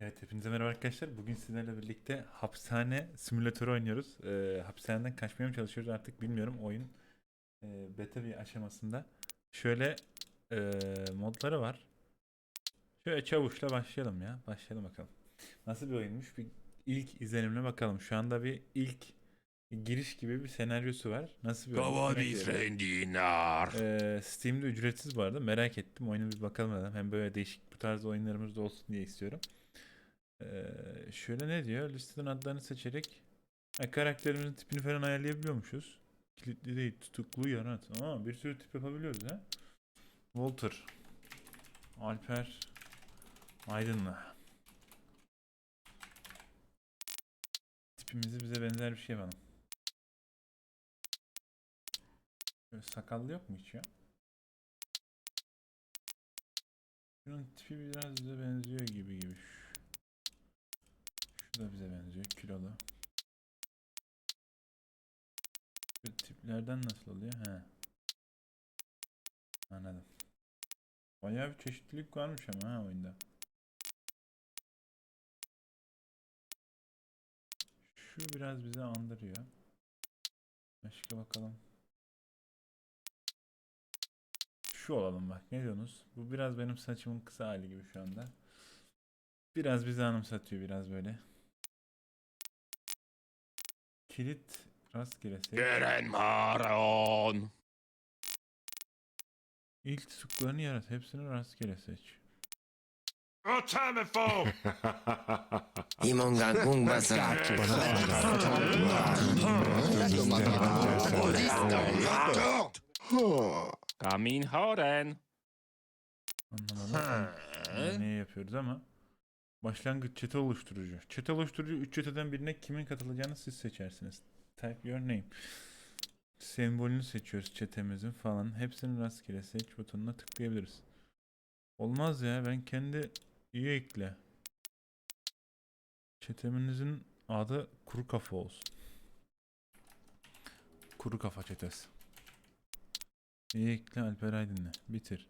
Evet hepinize merhaba arkadaşlar. Bugün sizlerle birlikte hapishane simülatörü oynuyoruz. Ee, hapishaneden kaçmaya mı çalışıyoruz artık bilmiyorum. Oyun e, beta bir aşamasında. Şöyle e, modları var. Şöyle çavuşla başlayalım ya. Başlayalım bakalım. Nasıl bir oyunmuş? Bir ilk izlenimine bakalım. Şu anda bir ilk giriş gibi bir senaryosu var. Nasıl bir oyun? Kova Merak di ediyorum. Frendinar. Ee, Steam'de ücretsiz bu arada. Merak ettim. Oyunu bir bakalım dedim. Hem böyle değişik bu tarz oyunlarımız da olsun diye istiyorum. Ee, şöyle ne diyor? Listeden adlarını seçerek ha, karakterimizin tipini falan ayarlayabiliyormuşuz. Kilitli değil, tutuklu yarat. Aa, bir sürü tip yapabiliyoruz ha. Walter. Alper. Aydın'la. Tipimizi bize benzer bir şey yapalım. Böyle sakallı yok mu hiç ya? Şunun tipi biraz bize benziyor gibi gibi. Da bize benziyor. Kilolu. Şu tiplerden nasıl oluyor? He. Anladım. Bayağı bir çeşitlilik varmış ama ha oyunda. Şu biraz bize andırıyor. Başka bakalım. Şu olalım bak. Ne diyorsunuz? Bu biraz benim saçımın kısa hali gibi şu anda. Biraz bizi anımsatıyor biraz böyle. Kilit rastgele seç. Gören Maron. İlk sıklarını yarat. Hepsini rastgele seç. Otamefo. Imongan Ungbasa. Kamin Horen. Ne yapıyoruz ama. Başlangıç çete oluşturucu. Çete oluşturucu 3 çeteden birine kimin katılacağını siz seçersiniz. Type your name. Sembolünü seçiyoruz çetemizin falan. Hepsini rastgele seç butonuna tıklayabiliriz. Olmaz ya ben kendi üye ekle. Çeteminizin adı kuru kafa olsun. Kuru kafa çetesi. Üye ekle Alper Aydın'la. Bitir.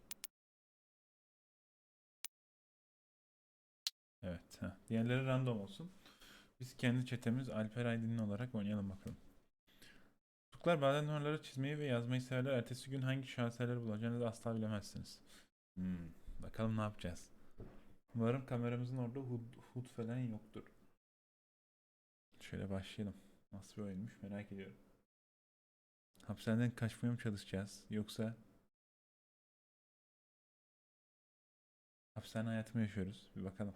Evet. Diğerleri random olsun. Biz kendi çetemiz Alper Aydınlı olarak oynayalım bakalım. Çocuklar bazen numaraları çizmeyi ve yazmayı severler. Ertesi gün hangi şaheserleri bulacağınızı asla bilemezsiniz. Hmm. Bakalım ne yapacağız. Umarım kameramızın orada hud, hud falan yoktur. Şöyle başlayalım. Nasıl bir oyunmuş merak ediyorum. Hapishaneden kaçmaya mı çalışacağız? Yoksa hapishane hayatı mı yaşıyoruz? Bir bakalım.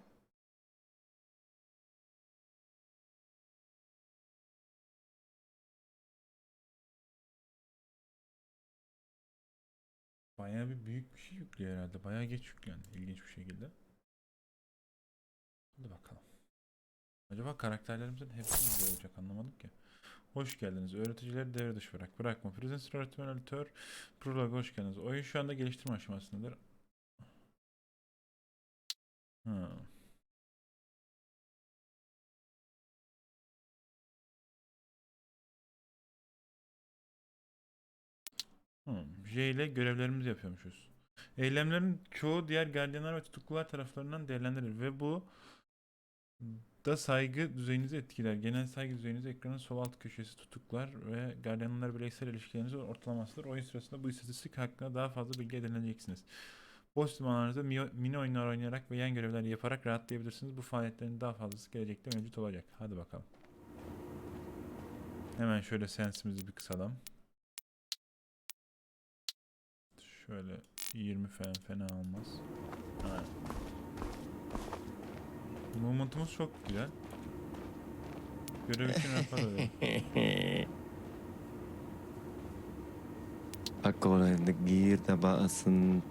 Bayağı bir büyük bir şey yüklüyor herhalde. Bayağı geç yüklendi. ilginç bir şekilde. Hadi bakalım. Acaba karakterlerimizin hepsi mi olacak anlamadım ki. Hoş geldiniz. Öğreticileri devre dışı bırak. Bırakma. Presence öğretmen editör. Prolog hoş geldiniz. Oyun şu anda geliştirme aşamasındadır. Ha. Hmm. J ile görevlerimizi yapıyormuşuz. Eylemlerin çoğu diğer gardiyanlar ve tutuklular taraflarından değerlendirilir ve bu da saygı düzeyinizi etkiler. Genel saygı düzeyiniz ekranın sol alt köşesi tutuklar ve gardiyanlar bireysel ilişkilerinizin ortalamasıdır. Oyun sırasında bu istatistik hakkında daha fazla bilgi edineceksiniz. Boş zamanlarınızda mi- mini oyunlar oynayarak ve yan görevler yaparak rahatlayabilirsiniz. Bu faaliyetlerin daha fazlası gelecekte mevcut olacak. Hadi bakalım. Hemen şöyle sensimizi bir kısalım. Şöyle 20 falan fena olmaz. Ha. Movement'ımız çok güzel. Görev için rapor lang nagir na baasan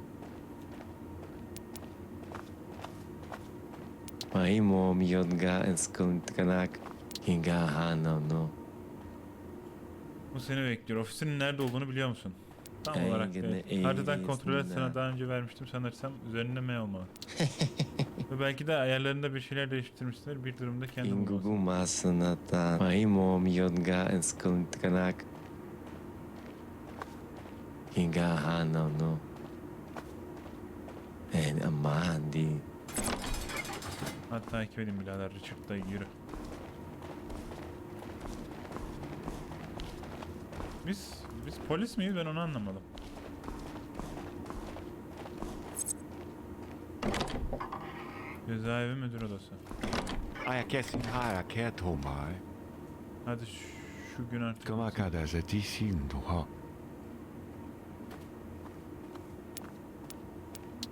Mahimo miyon ga en skung tikanak Hinga hanaw no Bu seni bekliyor. Ofisinin nerede olduğunu biliyor musun? Tam Ay, olarak evet. Haritadan kontrol et sana daha önce vermiştim sanırsam üzerinde M olmalı. Ve belki de ayarlarında bir şeyler değiştirmişsindir. Bir durumda kendin Ingu bulmalısın. gumasanata Mahimo miyon ga en skung tikanak Hinga hanaw no En amahan di Hadi takip edin birader Richard dayı yürü. Biz polis miyiz ben onu anlamadım. Cezaevi müdür odası. Ayakesin haya ke tomai. Hadi şu, şu gün artık. Kama kada za di sin du ha.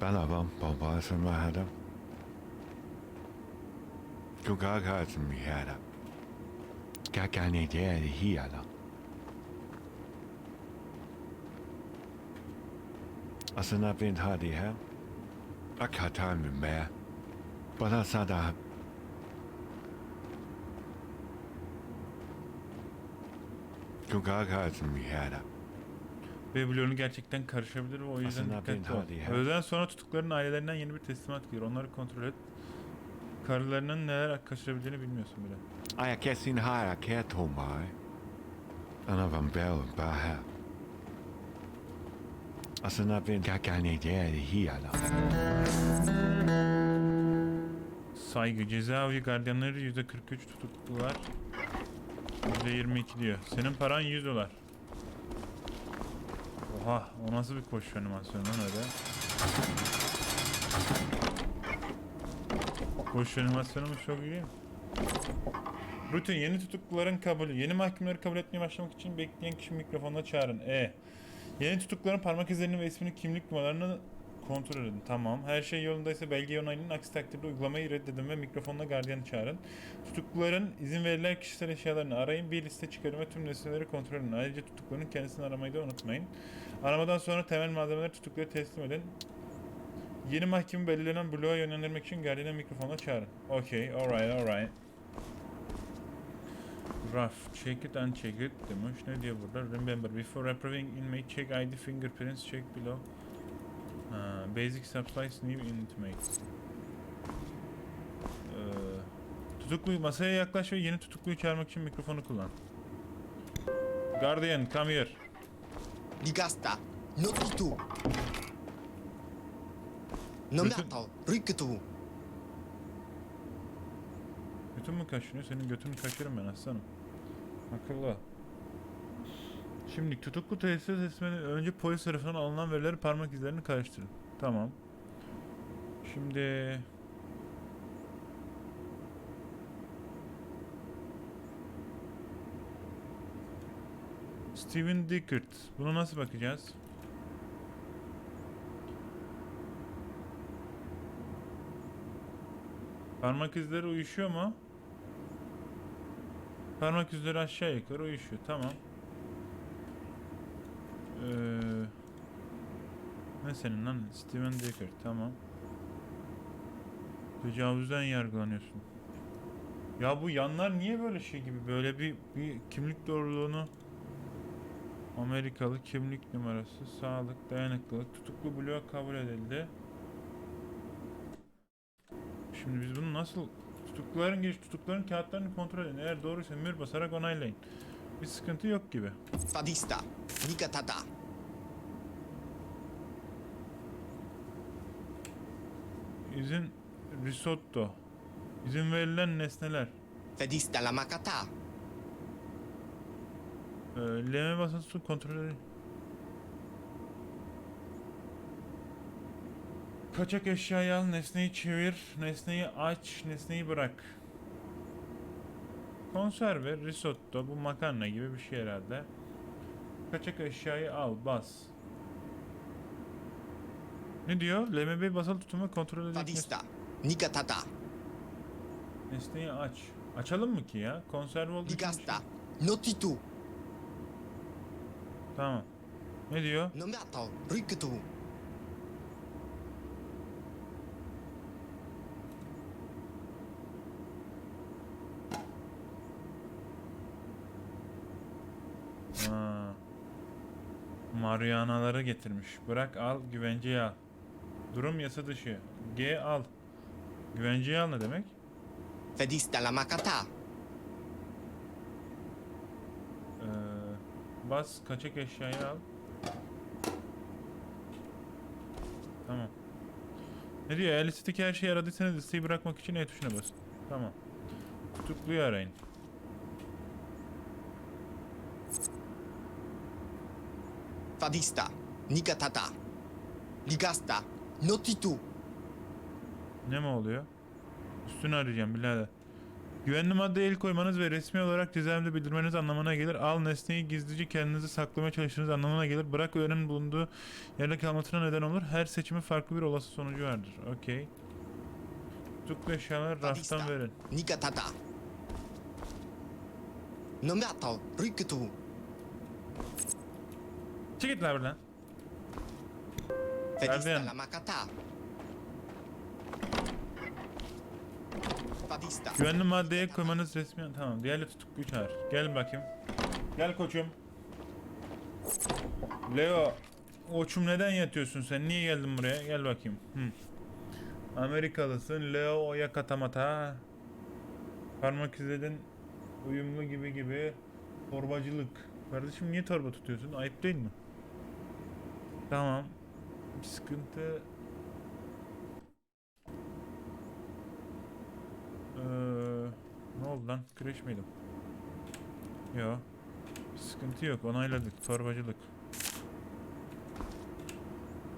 Bana vam baba sa ma hada. Ku ga ga sa mi hada. Ka ka ne de de hi ala. Asana bin hadi ha. Akata mi me. Bana sa da Ku ga ga sa mi hada. Beyblon'u gerçekten karışabilir ve o yüzden Aslında dikkatli ol. Öğleden sonra tutukların ailelerinden yeni bir teslimat gelir. Onları kontrol et. Karılarının neler kaçırabildiğini bilmiyorsun bile. Ayakesin haya ke tomai. Ana van bel ba ha. Asana bin ka ka ne de de hi ala. Saygı. Cezaevi gardiyanları %43 tutuklular. %22 diyor. Senin paran 100 dolar. Oha o nasıl bir koşu animasyonu lan öyle. Koşu animasyonumuz çok iyi? Rutin yeni tutukluların kabulü. Yeni mahkumları kabul etmeye başlamak için bekleyen kişi mikrofonla çağırın. E. Yeni tutukluların parmak izlerini ve ismini kimlik numaralarını kontrol edin. Tamam. Her şey yolundaysa belgeyi onaylayın. Aksi takdirde uygulamayı reddedin ve mikrofonla gardiyanı çağırın. Tutukluların izin verilen kişisel eşyalarını arayın. Bir liste çıkarın ve tüm nesneleri kontrol edin. Ayrıca tutukluların kendisini aramayı da unutmayın. Aramadan sonra temel malzemeleri tutukluya teslim edin. Yeni mahkumu belirlenen bloğa yönlendirmek için gardiyanı mikrofonla çağırın. Okay, alright, alright. Rough, check it and check it demiş. Ne diyor burada? Remember, before approving inmate check ID fingerprints check below. Ha, basic supplies new inmate. Ee, tutuklu masaya yaklaş ve yeni tutukluyu çağırmak için mikrofonu kullan. Guardian, come here. Digasta, notitu. Nomeato, rikutu. Götün mü kaşınıyor? Senin götünü kaşırım ben aslanım. Akıllı. Şimdi tutuklu tesis etmeden önce polis tarafından alınan verileri parmak izlerini karıştırın. Tamam. Şimdi... Steven Dickert. Buna nasıl bakacağız? Parmak izleri uyuşuyor mu? Parmak izleri aşağı yukarı uyuşuyor. Tamam. Ee, ne senin lan? Steven Decker. Tamam. Tecavüzden yargılanıyorsun. Ya bu yanlar niye böyle şey gibi? Böyle bir, bir kimlik doğruluğunu Amerikalı kimlik numarası, sağlık, dayanıklılık, tutuklu bloğa kabul edildi. Şimdi biz bunu nasıl tutukluların giriş tutukluların kağıtlarını kontrol edin. Eğer doğruysa mühür basarak onaylayın. Bir sıkıntı yok gibi. Fadista, Nigatata. İzin risotto. İzin verilen nesneler. Fedista la Makata. Ee, LM basılı kontrol Kaçak eşyayı al, nesneyi çevir, nesneyi aç, nesneyi bırak. Konserve, risotto, bu makarna gibi bir şey herhalde. Kaçak eşyayı al, bas. Ne diyor? LMB basılı tutumu kontrol edin. Fadista, Nigatata. Nesneyi aç. Açalım mı ki ya? Konserve olduğu bir şey- Digasta, notitu. Tamam. Ne diyor? Nomeato, rikutu. Marianaları getirmiş. Bırak al, güvenceye al. Durum yasa dışı. G al. Güvenceye al ne demek? Fedista la Makata. Ee, bas kaçak eşyayı al. Tamam. Ne diyor? Eğer listedeki her şeyi aradıysanız listeyi bırakmak için E tuşuna basın. Tamam. Tutukluyu arayın. Fadista. Nikatata. Ligasta. Notitu. Ne mi oluyor? Üstünü arayacağım birader. Güvenli maddeye el koymanız ve resmi olarak cezaevinde bildirmeniz anlamına gelir. Al nesneyi gizlice kendinizi saklamaya çalıştığınız anlamına gelir. Bırak öğrenin bulunduğu yerde kalmasına neden olur. Her seçimin farklı bir olası sonucu vardır. Okey. Tutuklu eşyaları raftan Fadista. verin. Nikatata. Nomato. Rikutu. Çık git lan buradan. Guardian. la makata. Güvenli maddeye koymanız resmi... Tamam. Diğerli tutukluyu çağır. Gel bakayım. Gel koçum. Leo. Koçum neden yatıyorsun sen? Niye geldin buraya? Gel bakayım. Hı. Amerikalısın. Leo Oyakatamata. Parmak izledin. Uyumlu gibi gibi. Torbacılık. Kardeşim niye torba tutuyorsun? Ayıp değil mi? Tamam. Bir sıkıntı... Ee, ne oldu lan? Crash miydim? Yo. Sıkıntı yok. Onayladık. Torbacılık.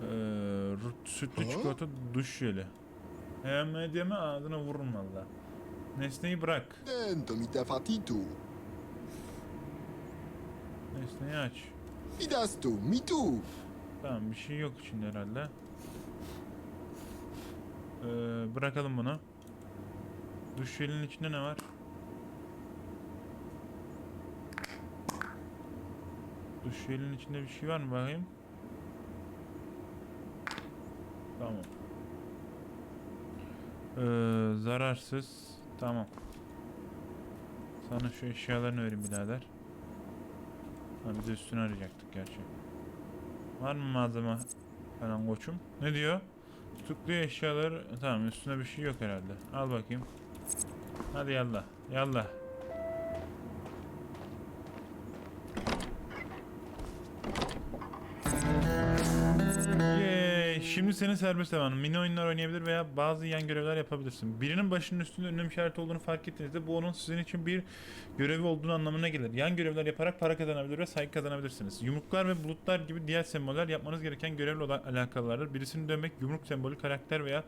Ee, sütlü çikolata duş jeli. Hemen deme ağzına vururum valla. Nesneyi bırak. Dento mita fatitu. Nesneyi aç. Fidastu, mitu. Tamam bir şey yok içinde herhalde. Ee, bırakalım bunu. Duş jelinin içinde ne var? Duş jelinin içinde bir şey var mı bakayım? Tamam. Ee, zararsız. Tamam. Sana şu eşyalarını vereyim birader. Ha de üstünü arayacaktık gerçi. Var mı malzeme falan koçum? Ne diyor? Tutuklu eşyaları tamam üstüne bir şey yok herhalde. Al bakayım. Hadi yallah. Yallah. Şimdi senin serbest zamanın. Mini oyunlar oynayabilir veya bazı yan görevler yapabilirsin. Birinin başının üstünde ünlem işareti olduğunu fark ettiğinizde bu onun sizin için bir görevi olduğunu anlamına gelir. Yan görevler yaparak para kazanabilir ve saygı kazanabilirsiniz. Yumruklar ve bulutlar gibi diğer semboller yapmanız gereken görevle alakalılardır. Birisini dövmek, yumruk sembolü, karakter veya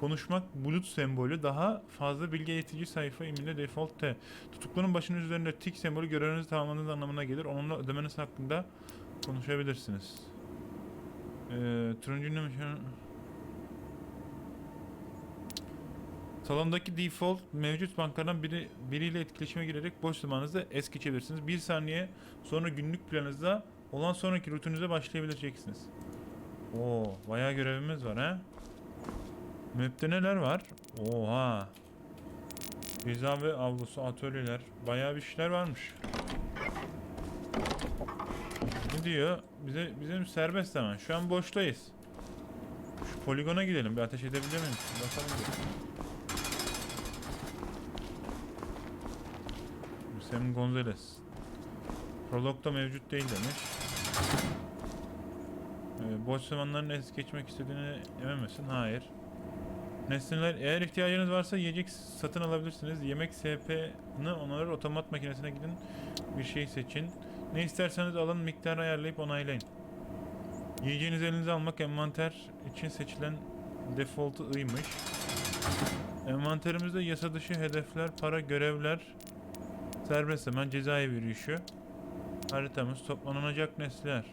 konuşmak, bulut sembolü daha fazla bilgi eğitici sayfa iminde default T. Tutuklunun başının üzerinde tik sembolü görevinizi tamamladığınız anlamına gelir. Onunla ödemeniz hakkında konuşabilirsiniz. Ee, turuncu işareti- Salondaki default mevcut bankadan biri biriyle etkileşime girerek boş zamanınızda es geçebilirsiniz. Bir saniye sonra günlük planınızda olan sonraki rutininize başlayabileceksiniz. Oo, bayağı görevimiz var ha. Map'te neler var? Oha. Ceza ve avlusu, atölyeler. Bayağı bir şeyler varmış. Diyor? Bize bizim serbest hemen. Şu an boştayız. Şu poligona gidelim. Bir ateş edebilir miyim? Bakalım. Sam Gonzalez. Prolog'da mevcut değil demiş. Ee, boş zamanların es geçmek istediğini emin misin? Hayır. Nesneler eğer ihtiyacınız varsa yiyecek satın alabilirsiniz. Yemek SP'ni onarır otomat makinesine gidin bir şey seçin. Ne isterseniz alın miktarı ayarlayıp onaylayın. Yiyeceğinizi elinize almak envanter için seçilen default'u ıymış. Envanterimizde yasa dışı hedefler, para, görevler, serbest zaman, cezaevi yürüyüşü, haritamız, toplanacak nesneler,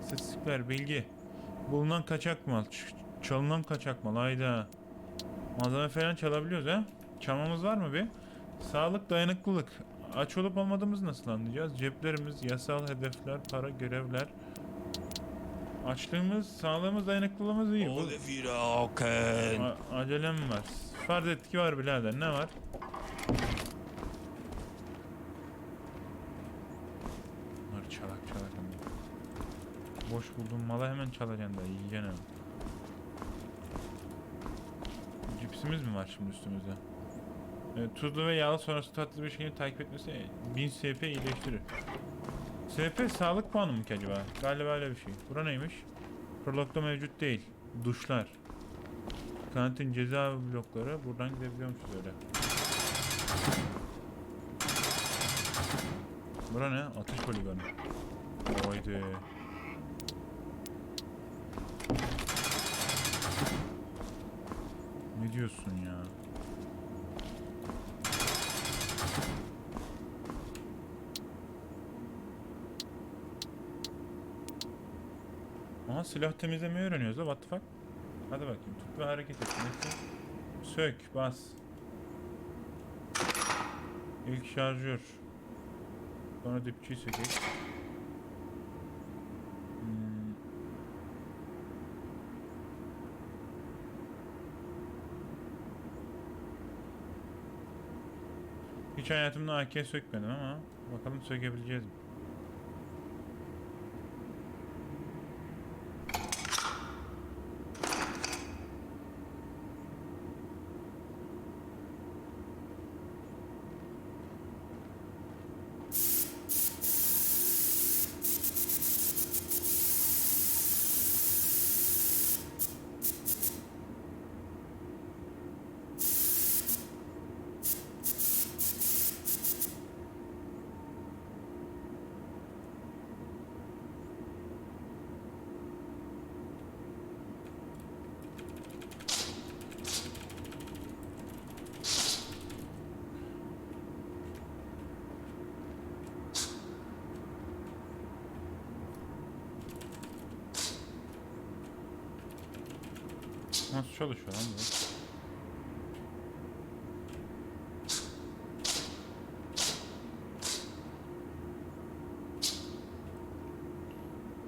istatistikler, bilgi, bulunan kaçak mal, çalınan kaçak mal, hayda. Malzeme falan çalabiliyoruz ha? Çalmamız var mı bir? Sağlık, dayanıklılık. Aç olup olmadığımızı nasıl anlayacağız? Ceplerimiz, yasal hedefler, para, görevler. Açlığımız, sağlığımız, dayanıklılığımız iyi. Bu, Oliviroken. A- acelem var. Farz etki var birader. Ne var? Bunlar çalak çalak ama. Boş bulduğun mala hemen çalacaksın da yiyeceksin hemen. Cipsimiz mi var şimdi üstümüzde? Evet, tuzlu ve yağlı sonrası tatlı bir şeyi takip etmesi 1000 SP iyileştirir. SP sağlık puanı mı ki acaba? Galiba öyle bir şey. Bura neymiş? Prolog'da mevcut değil. Duşlar. kantin ceza blokları buradan gidebiliyormuşuz öyle. Bura ne? Atış poligonu. Haydi. Ne diyorsun ya? Aha silah temizlemeyi öğreniyoruz ha what the fuck? Hadi bakayım tut ve hareket et. Sök bas. İlk şarjör. Sonra dipçiyi sökek. Hmm. Hiç hayatımda AK sökmedim ama bakalım sökebileceğiz mi? Nasıl çalışıyor lan bu?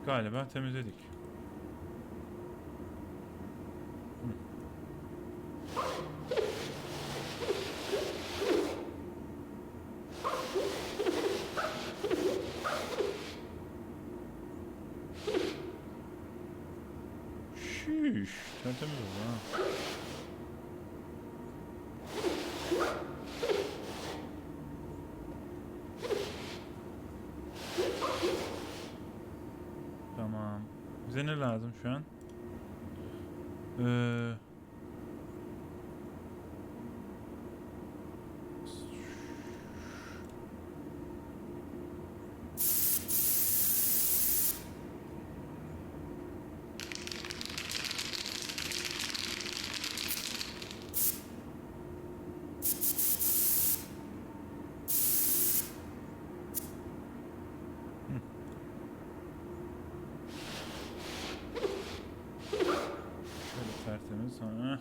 Galiba temizledik. Hı. Oldu ha. Tamam. Bize ne lazım şu an? Ee... Şöyle tertemiz sonra.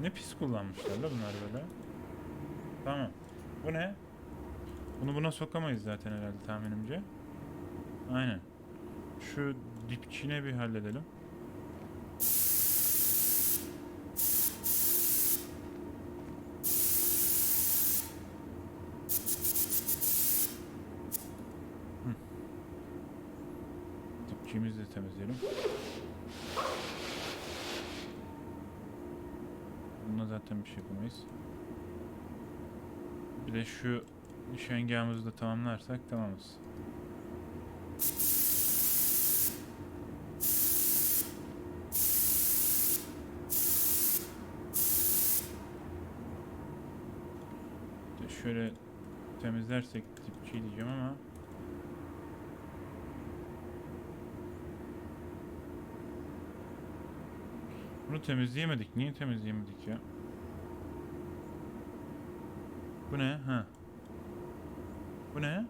Ne pis kullanmışlar la bunlar böyle. Tamam. Bu ne? Bunu buna sokamayız zaten herhalde tahminimce. Aynen. Şu dipçine bir halledelim. Hı. Dipçiğimizi de temizleyelim. Bunda zaten bir şey de şu nişangahımızı da tamamlarsak tamamız. Şöyle temizlersek dipçiyi diyeceğim ama Bunu temizleyemedik. Niye temizleyemedik ya? Bu ne? Ha. Bu ne?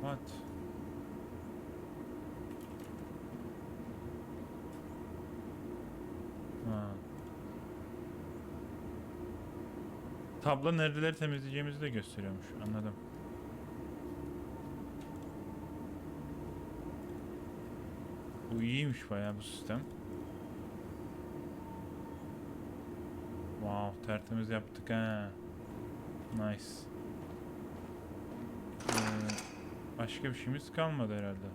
What? Ha. Tablo neredeleri temizleyeceğimizi de gösteriyormuş. Anladım. Bu iyiymiş bayağı bu sistem. Tertemiz yaptık ha. Nice. Ee, başka bir şeyimiz kalmadı herhalde.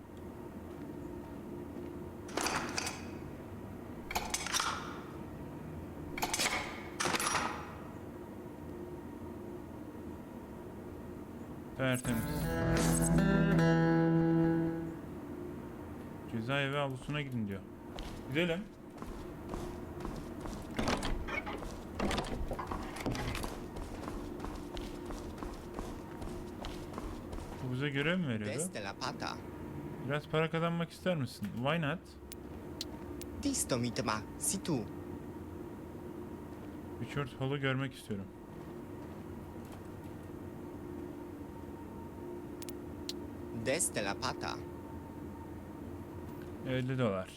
Tertemiz. cezaevi avlusuna gidin diyor. Gidelim. Bu bize görev mi veriyordu? Des de la pata. Biraz para kazanmak ister misin? Why not? Tisto mitma, si tu. Richard Hall'u görmek istiyorum. Des de la pata. 50 dolar.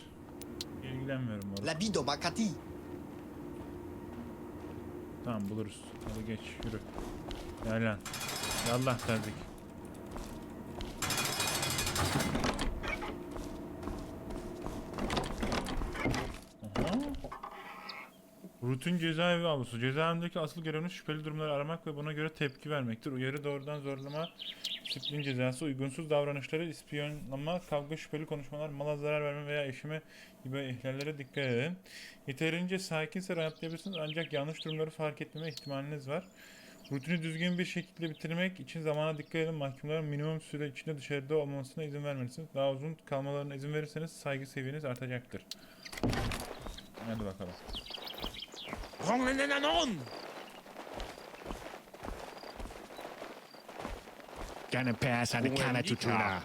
İlgilenmiyorum moruk. La bido makati. Tamam buluruz. Hadi geç yürü. Gel lan. Yallah terdik. Aha. Rutin cezaevi avlusu. Cezaevindeki asıl göreviniz şüpheli durumları aramak ve buna göre tepki vermektir. Uyarı doğrudan zorlama, disiplin cezası, uygunsuz davranışları, ispiyonlama, kavga, şüpheli konuşmalar, mala zarar verme veya eşime gibi ihlallerine dikkat edin. Yeterince sakinse rahatlayabilirsiniz ancak yanlış durumları fark etmeme ihtimaliniz var. Rutini düzgün bir şekilde bitirmek için zamana dikkat edin. Mahkumların minimum süre içinde dışarıda olmasına izin vermelisiniz. Daha uzun kalmalarına izin verirseniz saygı seviyeniz artacaktır. Hadi bakalım. Gonna pass on the Buena counter guitar.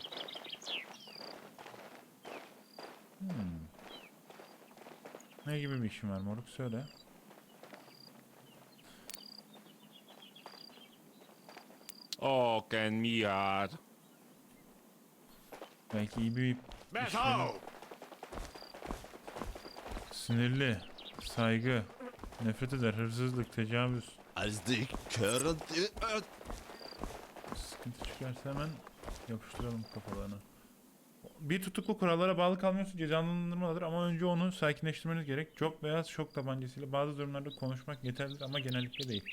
Ne gibi bir işin var moruk söyle. Oken miar. Belki iyi bir verir. Sinirli, saygı, nefret eder, hırsızlık, tecavüz. De körent... Sıkıntı çıkarsa hemen yapıştıralım kafalarını. Bir tutuklu kurallara bağlı kalmıyorsa cezalandırmalıdır ama önce onu sakinleştirmeniz gerek. Job veya şok tabancasıyla bazı durumlarda konuşmak yeterlidir ama genellikle değil.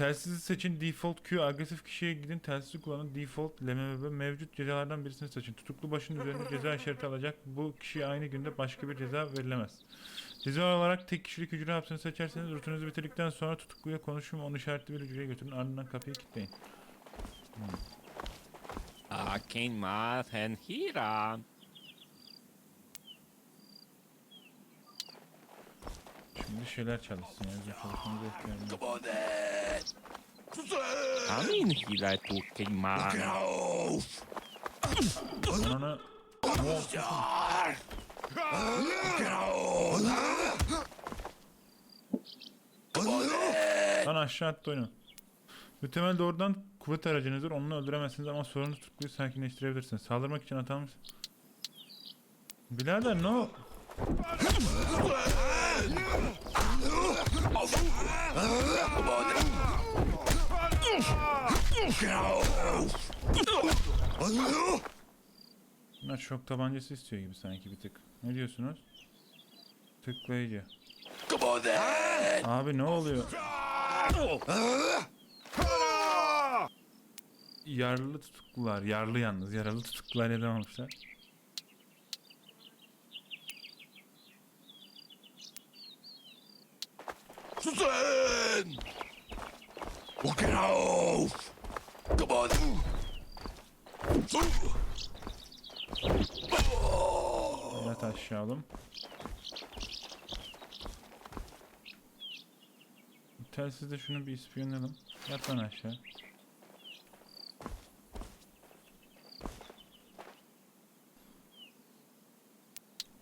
Telsizi seçin. Default Q. Agresif kişiye gidin. Telsizi kullanın. Default LMB mevcut cezalardan birisini seçin. Tutuklu başın üzerinde ceza işareti alacak. Bu kişiye aynı günde başka bir ceza verilemez. Ceza olarak tek kişilik hücre hapsini seçerseniz rutunuzu bitirdikten sonra tutukluya konuşun onu işaretli bir hücreye götürün. Ardından kapıyı kilitleyin. Aken math and hiran. Şimdi şeyler çalışsın ya. Bizim çalışmamıza ihtiyacımız yok. Amin hila tu keiman. Ananı... Lan aşağı attı oyunu. Muhtemel doğrudan kuvvet aracınızdır. Onu öldüremezsiniz ama sorunu tutukluyu sakinleştirebilirsiniz. Saldırmak için atanmış... Birader no. Bunlar şok tabancası istiyor gibi sanki bir tık. Ne diyorsunuz? Tıklayıcı. Abi ne oluyor? Yarlı tutuklular. Yarlı yalnız. Yaralı tutuklular neden olmuşlar? Susan! Oken auf! Kom on! Yat aşağı oğlum. Telsizde şunu bir ispiyonlayalım. Yat lan aşağı.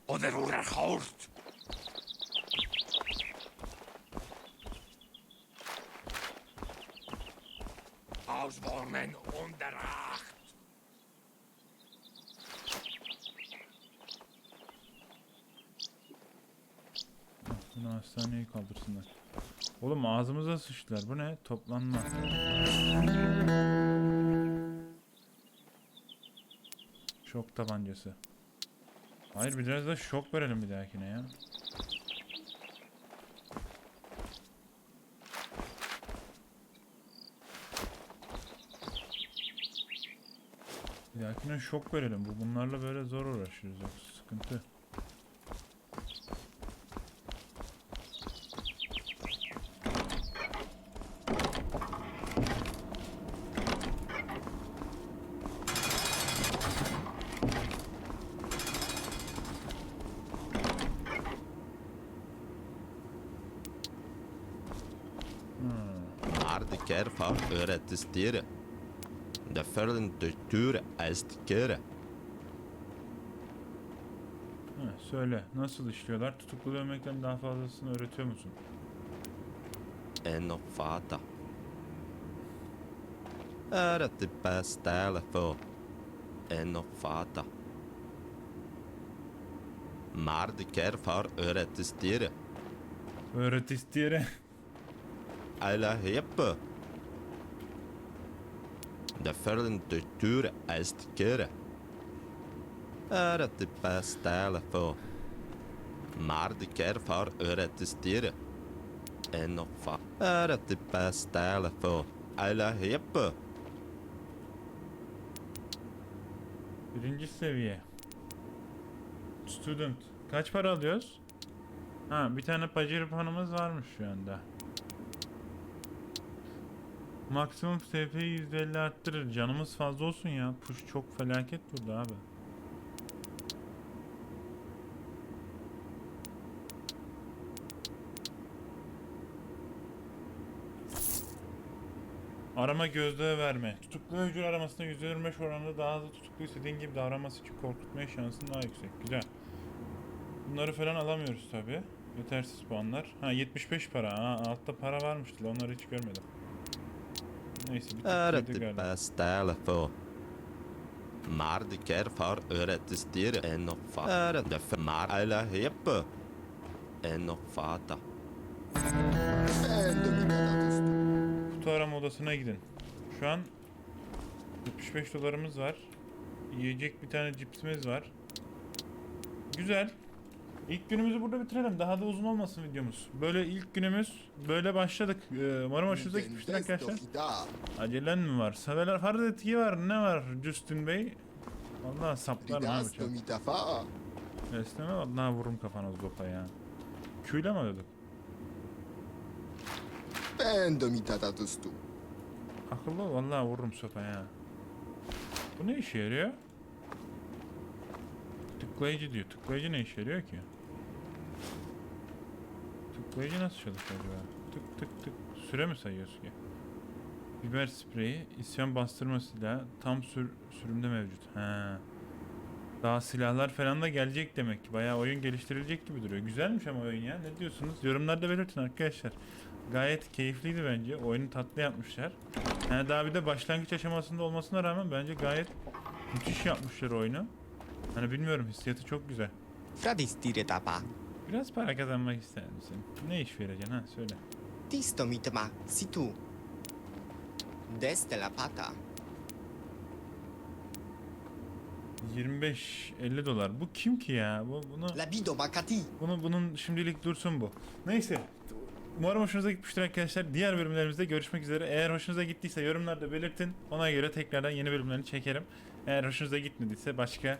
Oder Horst! Ausbornen und der Acht. Bunu hastaneye kaldırsınlar. Oğlum ağzımıza sıçtılar. Bu ne? Toplanma. Şok tabancası. Hayır biraz da şok verelim bir dahakine ya. Sakine şok verelim. Bu bunlarla böyle zor uğraşıyoruz. Yok, sıkıntı. Hmm. Ardiker far öğretti stiri isteren. De vullen de turen est keren. Ha, söyle nasıl işliyorlar? Tutuklu dövmekten daha fazlasını öğretiyor musun? En op vader. Öğret de bestellen voor. En op vader. Maar de kerfar öğret isteren. Öğret isteyere. Alla heppe. De vullen de turen est keren. Öğret de de kerfar öğret isteren. En op vader. Öğret de bestellen voor. Alla heppe. Birinci seviye. Student. Kaç para alıyoruz? Ha bir tane paceri puanımız varmış şu anda. Maksimum SP'yi %50 arttırır. Canımız fazla olsun ya. Push çok felaket burada abi. Arama gözdağı verme. Tutuklu öcül aramasında %25 oranında daha hızlı tutuklu istediğin gibi davranması için korkutmaya şansın daha yüksek. Güzel. Bunları falan alamıyoruz tabi. Yetersiz puanlar. Ha 75 para. Ha altta para varmıştı. la, Onları hiç görmedim. Neyse bir tık Öğret kötü de gördüm. bestellen voor. Maar de kerfar öğret isteren. En vader. Öğret de maar alla heppe. En dostu. Kutu arama odasına gidin. Şu an 75 dolarımız var. Yiyecek bir tane cipsimiz var. Güzel. İlk günümüzü burada bitirelim. Daha da uzun olmasın videomuz. Böyle ilk günümüz böyle başladık. Ee, umarım hoşunuza gitmiştir arkadaşlar. Acelen mi var? Seveler farz etki var. Ne var Justin Bey? Vallahi saplar mı bıçak? Besleme vallahi vururum kafana zopa ya. Küyle mi alıyorduk? Ben domitata dostu. Akıllı ol vallahi vururum sopa ya. Bu ne işe yarıyor? Tıklayıcı diyor. Tıklayıcı ne işe yarıyor ki? Tıklayıcı nasıl çalışıyor acaba? Tık tık tık. Süre mi sayıyorsun ki? Biber spreyi, isyan bastırma silahı tam sür, sürümde mevcut. He. Daha silahlar falan da gelecek demek ki. Bayağı oyun geliştirilecek gibi duruyor. Güzelmiş ama oyun ya. Ne diyorsunuz? Yorumlarda belirtin arkadaşlar. Gayet keyifliydi bence. Oyunu tatlı yapmışlar. Yani daha bir de başlangıç aşamasında olmasına rağmen bence gayet müthiş yapmışlar oyunu. Hani bilmiyorum hissiyatı çok güzel. Fradis dire tapa. Biraz para kazanmak ister misin? Ne iş vereceksin ha söyle. Tisto mitma, si tu. Desde la pata. 25-50 dolar. Bu kim ki ya? Bu bunu La vido makati. bunu bunun şimdilik dursun bu. Neyse. Umarım hoşunuza gitmiştir arkadaşlar. Diğer bölümlerimizde görüşmek üzere. Eğer hoşunuza gittiyse yorumlarda belirtin. Ona göre tekrardan yeni bölümlerini çekerim. Eğer hoşunuza gitmediyse başka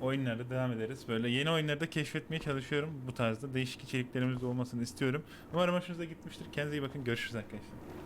oyunlarda devam ederiz. Böyle yeni oyunları da keşfetmeye çalışıyorum. Bu tarzda değişik içeriklerimiz de olmasını istiyorum. Umarım hoşunuza gitmiştir. Kendinize iyi bakın. Görüşürüz arkadaşlar.